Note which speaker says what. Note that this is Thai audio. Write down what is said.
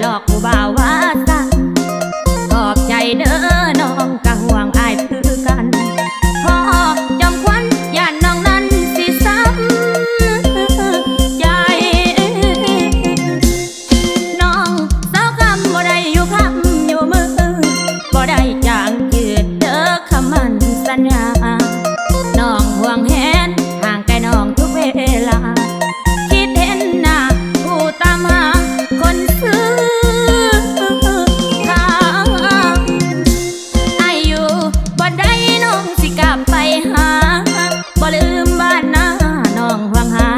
Speaker 1: หลอกบ่าวว่าสันขอบใจเด้อน้องกะห่วงอายคือกันพอจอมควันย่านน้องนั้นสิซ้ำใจ น้องสาวคำบ่ได้อยู่คำอยู่มือบ่ได้จางเกืดเด้อคำมันสัญญา น้องห่วงแหนห่างไกลน้องทุกเวลา หาบ่ลืมบ้านหน้าน้องหวังหา